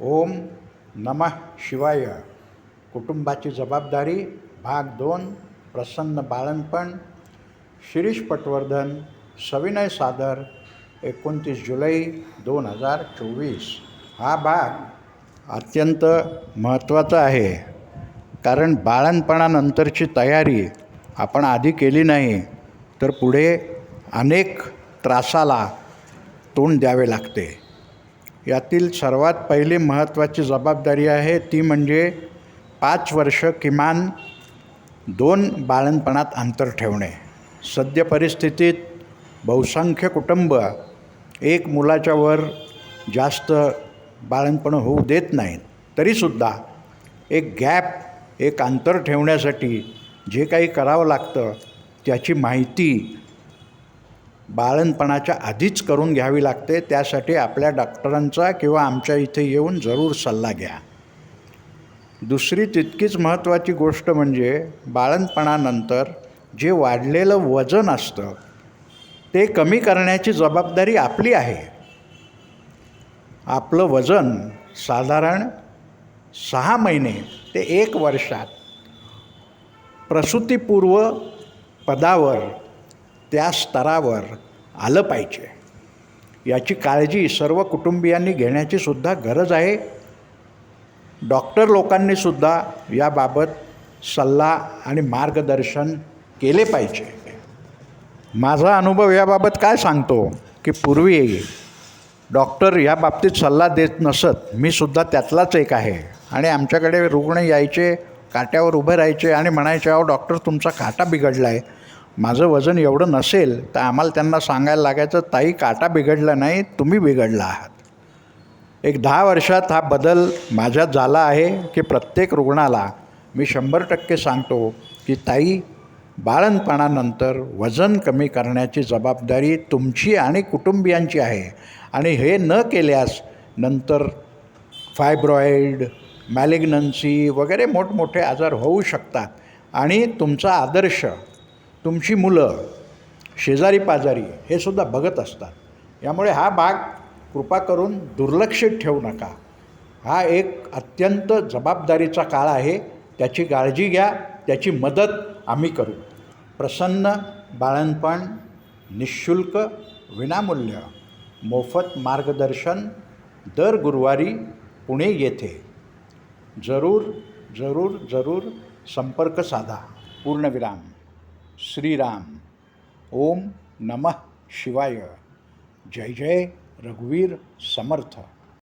ओम नमः शिवाय. कुटुंबाची जबाबदारी भाग दोन प्रसन्न बाळणपण शिरीष पटवर्धन सविनय सादर एकोणतीस जुलै दोन हजार चोवीस. हा भाग अत्यंत महत्त्वाचा आहे कारण बाळणपणानंतरची तयारी आपण आधी केली नाही तर पुढे अनेक त्रासाला तोंड द्यावे लागते. यातील सर्वात पहिली महत्त्वाची जबाबदारी आहे ती म्हणजे पाच वर्ष किमान दोन बाळणपणात अंतर ठेवणे. सद्य परिस्थितीत बहुसंख्य कुटुंब एक मुलाच्या वर जास्त बाळणपण होऊ देत नाहीत तरीसुद्धा एक गॅप एक अंतर ठेवण्यासाठी जे काही करावं लागतं त्याची माहिती बाळणपणाच्या आधीच करून घ्यावी लागते त्यासाठी आपल्या डॉक्टरांचा किंवा आमच्या इथे येऊन जरूर सल्ला घ्या. दुसरी तितकीच महत्त्वाची गोष्ट म्हणजे बाळणपणानंतर जे वाढलेलं वजन असतं ते कमी करण्याची जबाबदारी आपली आहे. आपलं वजन साधारण सहा महिने ते एक वर्षात प्रसूतीपूर्व पदावर त्या स्तरावर आलं पाहिजे. याची काळजी सर्व कुटुंबियांनी घेण्याची सुद्धा गरज आहे. डॉक्टर लोकांनीसुद्धा याबाबत सल्ला आणि मार्गदर्शन केले पाहिजे. माझा अनुभव याबाबत काय सांगतो की पूर्वी डॉक्टर या बाबतीत सल्ला देत नसत. मी सुद्धा त्यातलाच एक आहे. आणि आमच्याकडे रुग्ण यायचे काट्यावर उभे राहायचे आणि म्हणायचे अहो डॉक्टर तुमचा काटा बिघडला आहे माझं वजन एवढं नसेल तर आम्हाला त्यांना सांगायला लागायचं ताई काटा बिघडला नाही तुम्ही बिघडला आहात. एक दहा वर्षात हा बदल माझ्यात झाला आहे की प्रत्येक रुग्णाला मी शंभर टक्के सांगतो की ताई बाळणपणानंतर वजन कमी करण्याची जबाबदारी तुमची आणि कुटुंबियांची आहे आणि हे न केल्यास नंतर फायब्रॉईड मॅलिग्नन्सी वगैरे मोठमोठे आजार होऊ शकतात आणि तुमचा आदर्श तुमची मुलं शेजारी पाजारी हे सुद्धा बघत असतात. यामुळे हा भाग कृपा करून दुर्लक्षित ठेवू नका. हा एक अत्यंत जबाबदारीचा काळ आहे. त्याची काळजी घ्या त्याची मदत आम्ही करू. प्रसन्न बाळणपण निशुल्क विनामूल्य. मोफत मार्गदर्शन दर गुरुवारी पुणे येथे. जरूर जरूर जरूर संपर्क साधा. पूर्णविराम. श्रीराम। ओम नमः शिवाय। जय जय रघुवीर समर्थ।